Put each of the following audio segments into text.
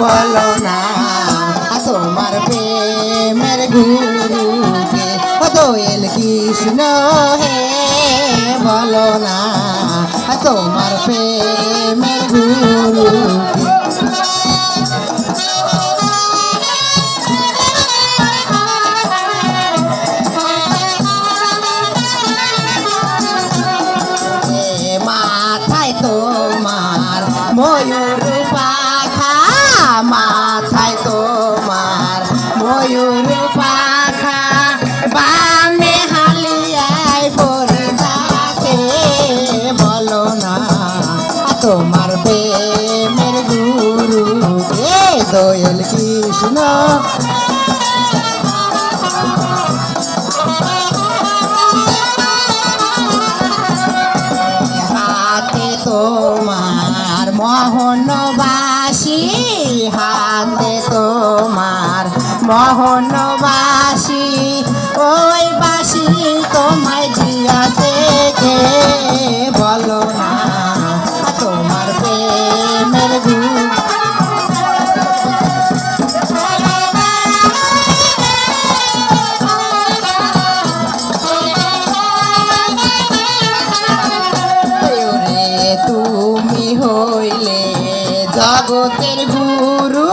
বলো না তোমার প্রেমের গুরুকে ও দোয়েল কৃষ্ণ হে বলো না তোমার প্রেমের গুরুকে। তোমার প্রেমের গুরু এ দোয়েল কৃষ্ণ। হাতে তোমার মোহনবাসী হাতে তোমার মোহনবাসী। জগতের গুরু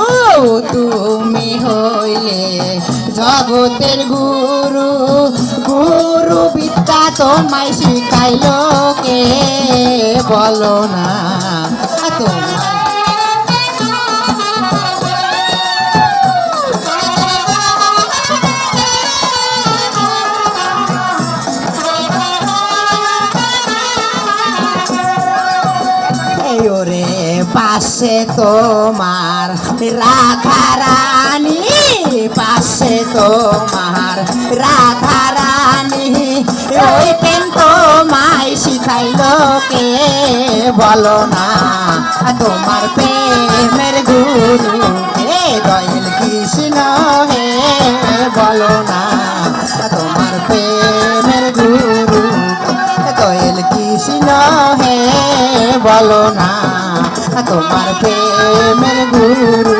তুমি হইলে, জগতের গুরু গুরু বিদ্যা তোমায় শিখাইল কে? বলো না। তোমার রে পাশে তোমার রাধা রানী, পাশে তোমার রাধা রানী। ওই পেন তোমায় শিখাইল কে বলো না তোমার প্রেমের গুরু। তোমার প্রেমের গুরু।